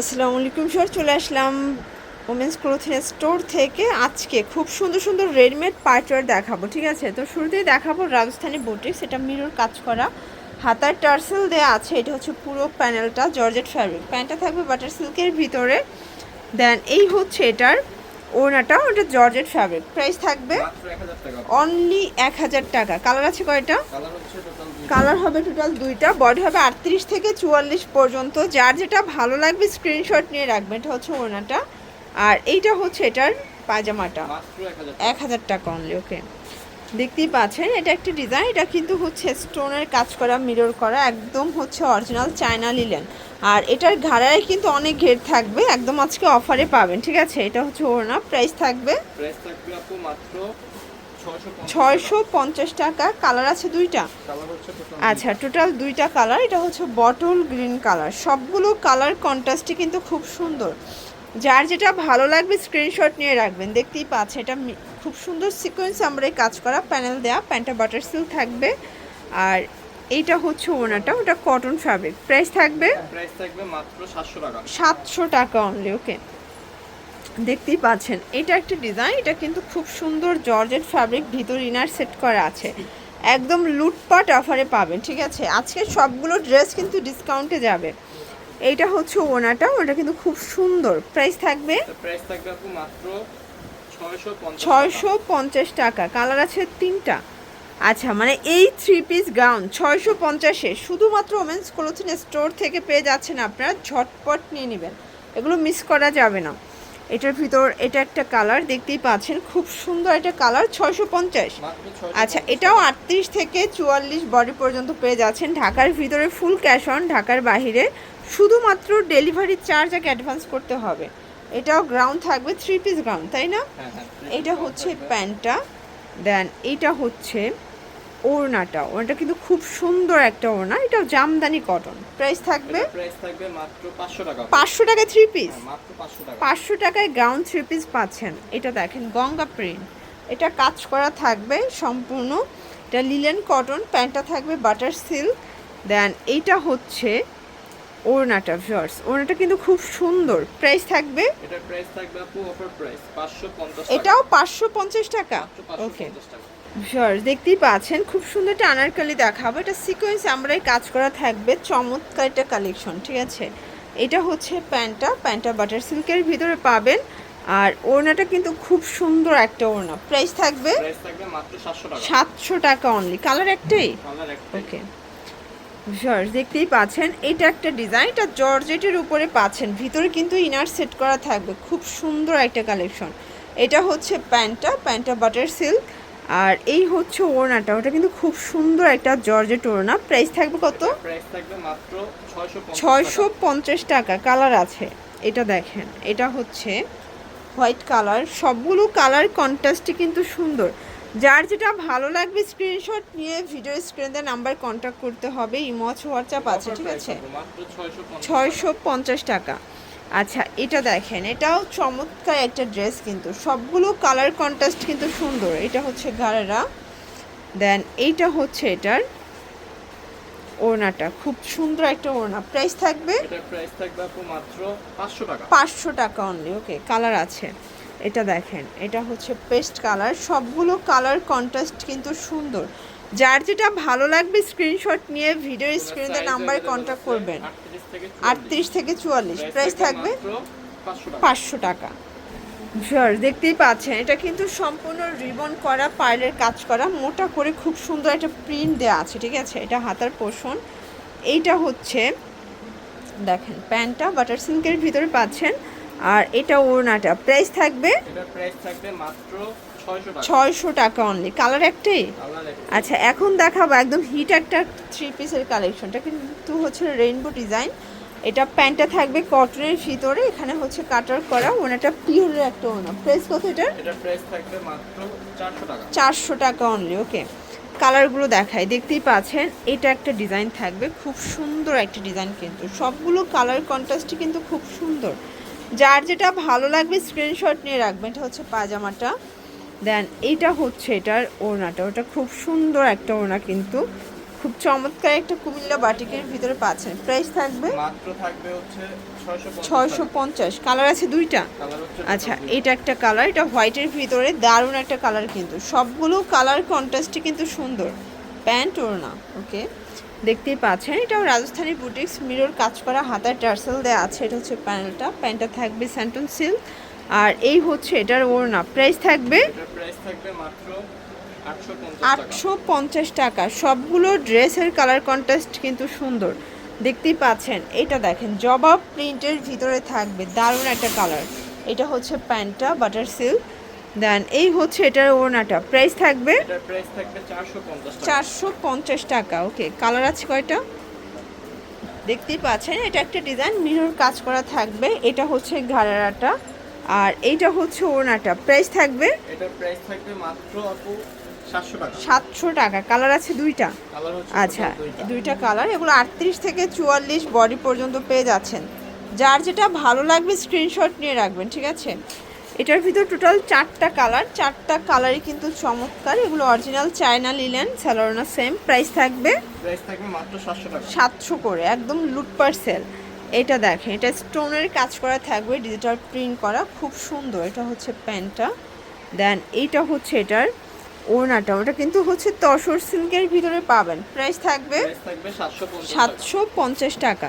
আসসালামু আলাইকুম স্যার চলে আসলাম ওমেন্স ক্লোথিং স্টোর থেকে। আজকে খুব সুন্দর সুন্দর রেডিমেড পার্টওয়ার দেখাবো, ঠিক আছে? তো শুরুতেই দেখাবো রাজস্থানী বুটিক সেটা মিরর কাজ করা। হাতার টার্সেল দেওয়া আছে, এটা হচ্ছে পুরো প্যানেলটা জর্জেট ফ্যাব্রিক প্যান্টটা থাকবে বাটার সিল্কের ভিতরে। দেন এই হচ্ছে এটার ওনাটা ওটা জর্জেট ফ্যাব্রিক প্রাইস থাকবে মাত্র 1000 টাকা। অনলি এক হাজার টাকা। কালার আছে কয়টা? কালার হবে টোটাল দুইটা। বডি হবে আটত্রিশ থেকে চুয়াল্লিশ পর্যন্ত। যার যেটা ভালো লাগবে স্ক্রিনশট নিয়ে রাখবেন এটা হচ্ছে ওনাটা আর এইটা হচ্ছে এটার পায়জামাটা। এক হাজার টাকা। অনলি ওকে দেখতেই পাচ্ছেন এটা একটা ডিজাইন এটা কিন্তু হচ্ছে স্টোনের কাজ করা মিরর করা একদম হচ্ছে অরিজিনাল চায়না লিলেন আর এটার ঘাড়ায় কিন্তু অনেক ঘের থাকবে একদম আজকে অফারে পাবেন ঠিক আছে? এটা হচ্ছে ওনা প্রাইস থাকবে প্রাইস থাকবে আপু মাত্র ছয়শো পঞ্চাশ টাকা। কালার আছে দুইটা? আচ্ছা টোটাল দুইটা কালার এটা হচ্ছে বটল গ্রিন কালার সবগুলো কালার কন্ট্রাস্টই কিন্তু খুব সুন্দর। যার যেটা ভালো লাগবে স্ক্রিনশট নিয়ে রাখবেন দেখতেই পাচ্ছে এটা খুব সুন্দর সিকোয়েন্স আমরা এই কাজ করা প্যানেল দেয়া প্যান্টটা বাটার সিল্ক থাকবে। আর এইটা হচ্ছে ওনাটা ওটা কটন ফ্যাব্রিক প্রাইস থাকবে? প্রাইস থাকবে মাত্র 700 টাকা। সাতশো টাকা অনলি ওকে দেখতেই পাচ্ছেন এটা একটা ডিজাইন এটা কিন্তু খুব সুন্দর জর্জেট ফ্যাব্রিক ভিতর ইনার সেট করা আছে। একদম লুটপাট অফারে পাবেন ঠিক আছে? আজকে সবগুলো ড্রেস কিন্তু ডিসকাউন্টে যাবে। এইটা হচ্ছে ওনাটা ওটা কিন্তু খুব সুন্দর। প্রাইস থাকবে? প্রাইস থাকবে মাত্র 650 ছয়শো পঞ্চাশ টাকা। কালার আছে তিনটা। আচ্ছা মানে এই থ্রি পিস গাউন ছয়শো পঞ্চাশে শুধুমাত্র ওমেন্স ক্লোথিং স্টোর থেকে পেয়ে যাচ্ছেন আপনারা ঝটপট নিয়ে নেবেন। এগুলো মিস করা যাবে না। এটার ভিতর এটা একটা কালার দেখতেই পাচ্ছেন খুব সুন্দর একটা কালার ছয়শো পঞ্চাশ। 650 আচ্ছা এটাও আটত্রিশ থেকে চুয়াল্লিশ বডি পর্যন্ত পেয়ে যাচ্ছেন। ঢাকার ভিতরে ফুল ক্যাশ অন ঢাকার বাইরে শুধুমাত্র ডেলিভারি চার্জ আগে অ্যাডভান্স করতে হবে। এটাও গ্রাউন্ড থাকবে থ্রি পিস গ্রাউন্ড তাই না? হ্যাঁ হ্যাঁ এটা হচ্ছে প্যান্টটা দেন এইটা হচ্ছে ওড়নাটা। ওড়নাটা কিন্তু খুব সুন্দর একটা ওড়না এটা জামদানি কটন প্রাইস থাকবে? প্রাইস থাকবে মাত্র 500 টাকা। পাঁচশো টাকায় থ্রি পিস হ্যাঁ, মাত্র 500 টাকা। পাঁচশো টাকায় গাউন থ্রি পিস পাচ্ছেন। এটা দেখেন গঙ্গা প্রিন্ট এটা কাজ করা থাকবে সম্পূর্ণ। এটা লিলেন কটন প্যান্টটা থাকবে বাটার সিল্ক দেন এইটা হচ্ছে ওড়নাটা ভিউয়ার্স ওড়নাটা কিন্তু খুব সুন্দর। প্রাইস থাকবে? এটার প্রাইস থাকবে আপু অফার প্রাইস 550 টাকা। এটাও পাঁচশো পঞ্চাশ টাকা? ওকে 550 ভিউয়ার্স দেখতেই পাচ্ছেন খুব সুন্দর একটা আনারকালি দেখাবো। এটা সিকোয়েন্স আমরাই কাজ করা থাকবে চমৎকার একটা কালেকশন ঠিক আছে? এটা হচ্ছে প্যান্টটা প্যান্টটা বাটার সিল্কের ভিতরে পাবেন। আর ওড়নাটা কিন্তু খুব সুন্দর একটা ওড়না। প্রাইস থাকবে? প্রাইস থাকবে মাত্র 700 টাকা। সাতশো টাকা অনলি কালার একটাই? ওকে ভিউয়ার্স দেখতেই পাচ্ছেন এটা একটা ডিজাইন এটা জর্জেটের উপরে পাচ্ছেন। ভিতরে কিন্তু ইনার সেট করা থাকবে খুব সুন্দর একটা কালেকশন এটা হচ্ছে প্যান্টটা প্যান্টটা বাটার সিল্ক আর এই হচ্ছে ওড়নাটা। ওটা কিন্তু খুব সুন্দর একটা জর্জেট ওড়না। প্রাইস থাকবে কত? প্রাইস থাকবে মাত্র ছয়শো পঞ্চাশ টাকা। কালার আছে। এটা দেখেন এটা হচ্ছে হোয়াইট কালার সবগুলো কালার কন্ট্রাস্টই কিন্তু সুন্দর। যার যেটা ভালো লাগবে স্ক্রিনশট নিয়ে ভিডিও স্ক্রিনে নাম্বার কন্ট্যাক্ট করতে হবে ইমচ হোয়াটসঅ্যাপ আছে ঠিক আছে? ছয়শো পঞ্চাশ টাকা। আচ্ছা এটা দেখেন এটাও চমৎকার একটা ড্রেস কিন্তু। সবগুলো কালার কন্ট্রাস্ট কিন্তু সুন্দর। এটা হচ্ছে গাড়েরা দেন এইটা হচ্ছে এটার ওড়নাটা। খুব সুন্দর একটা ওড়না। প্রাইস থাকবে? প্রাইস থাকবে মাত্র 500 টাকা। পাঁচশো টাকা অনলি ওকে কালার আছে। এটা দেখেন এটা হচ্ছে পেস্ট কালার। সবগুলো কালার কন্ট্রাস্ট কিন্তু সুন্দর। যার যেটা ভালো লাগবে স্ক্রিনশট নিয়ে ভিডিও স্ক্রিনে নাম্বারে কন্ট্যাক্ট করবেন। 38 থেকে আটত্রিশ থেকে চুয়াল্লিশ। প্রাইস থাকবে 500 টাকা। পাঁচশো টাকা। ভিউয়ার্স দেখতেই পাচ্ছেন এটা কিন্তু সম্পূর্ণ রিবন করা পার্লের কাজ করা মোটা করে খুব সুন্দর একটা প্রিন্ট দেওয়া আছে ঠিক আছে? এটা হাতার পোষণ। এইটা হচ্ছে দেখেন প্যান্টটা বাটার সিল্কের ভিতরে পাচ্ছেন। আর এটা ওড়নাটা। প্রাইস থাকবে? এটার প্রাইস থাকবে মাত্র 600 টাকা। ছয়শো টাকা অনলি কালার একটাই? আচ্ছা এখন দেখাবো একদম হিট একটা থ্রি পিসের কালেকশনটা কিন্তু হচ্ছে রেইনবো ডিজাইন এটা প্যান্টটা থাকবে কটনের ভিতরে। এখানে হচ্ছে কাটার করা। ওনাটা পিওরের একটা ওনা প্রাইস কত এটার? এটার প্রাইস থাকবে মাত্র 400 টাকা। চারশো টাকা অনলি ওকে কালারগুলো দেখাই। দেখতেই পাচ্ছেন এটা একটা ডিজাইন থাকবে। খুব সুন্দর একটা ডিজাইন কিন্তু। সবগুলো কালার কন্ট্রাস্টই কিন্তু খুব সুন্দর। যার যেটা ভালো লাগবে স্ক্রিনশট নিয়ে রাখবেন এটা হচ্ছে পাজামাটা দেন এইটা হচ্ছে এটার ওড়নাটা। ওটা খুব সুন্দর একটা ওড়না কিন্তু। খুব চমৎকার একটা কুমিল্লা বাটিকের ভিতরে পাচ্ছেন। প্রাইস থাকবে মাত্র থাকবে হচ্ছে ছয়শো ছয়শো পঞ্চাশ। কালার আছে দুইটা? আচ্ছা এটা একটা কালার এটা হোয়াইটের ভিতরে দারুণ একটা কালার কিন্তু। সবগুলো কালার কন্ট্রাস্টই কিন্তু সুন্দর। প্যান্ট ওর না ওকে? দেখতেই পাচ্ছেন এটাও রাজস্থানি বুটিক্স মিরর কাজ করা হাতায় টার্সেল দেওয়া আছে এটা হচ্ছে প্যানেলটা প্যান্টটা থাকবে স্যান্টন সিল্ক আর এই হচ্ছে এটার ওড়না প্রাইস থাকবে? প্রাইস থাকবে মাত্র আটশো পঞ্চাশ টাকা। আটশো পঞ্চাশ টাকা সবগুলো ড্রেসের কালার কন্ট্রাস্ট কিন্তু সুন্দর দেখতেই পাচ্ছেন এটা দেখেন জবাব প্রিন্টের ভিতরে থাকবে দারুণ একটা কালার এটা হচ্ছে প্যান্টটা বাটার সিল্ক দেন এই হচ্ছে এটার ওড়নাটা। প্রাইস থাকবে? প্রাইস থাকবে চারশো পঞ্চাশ টাকা। ওকে কালার আছে কয়টা? দেখতেই পাচ্ছেন এটা একটা ডিজাইন মিরর কাজ করা থাকবে। এটা হচ্ছে ঘাড়াটা আর এইটা হচ্ছে ওড়নাটা। প্রাইস থাকবে? এটার প্রাইস থাকবে মাত্র সাতশো টাকা। কালার আছে দুইটা? আচ্ছা দুইটা। দুইটা কালার এগুলো আটত্রিশ থেকে চুয়াল্লিশ বডি পর্যন্ত পেয়ে যাচ্ছেন। যার যেটা ভালো লাগবে স্ক্রিনশট নিয়ে রাখবেন ঠিক আছে? এটার ভিতর টোটাল চারটা কালার চারটা কালারই কিন্তু চমৎকার। এগুলো অরিজিনাল চায়না লিলেন স্যালোনা সেম প্রাইস থাকবে প্রাইস থাকবে মাত্র সাতশো টাকা। সাতশো করে একদম লুটপার সেল এটা দেখেন এটা স্টোনের কাজ করা থাকবে ডিজিটাল প্রিন্ট করা খুব সুন্দর। এটা হচ্ছে প্যান্টটা। দেন এইটা হচ্ছে এটার ওড়নাটা। ওটা কিন্তু হচ্ছে তসর সিল্কের ভিতরে পাবেন। প্রাইস থাকবে সাতশো পঞ্চাশ টাকা।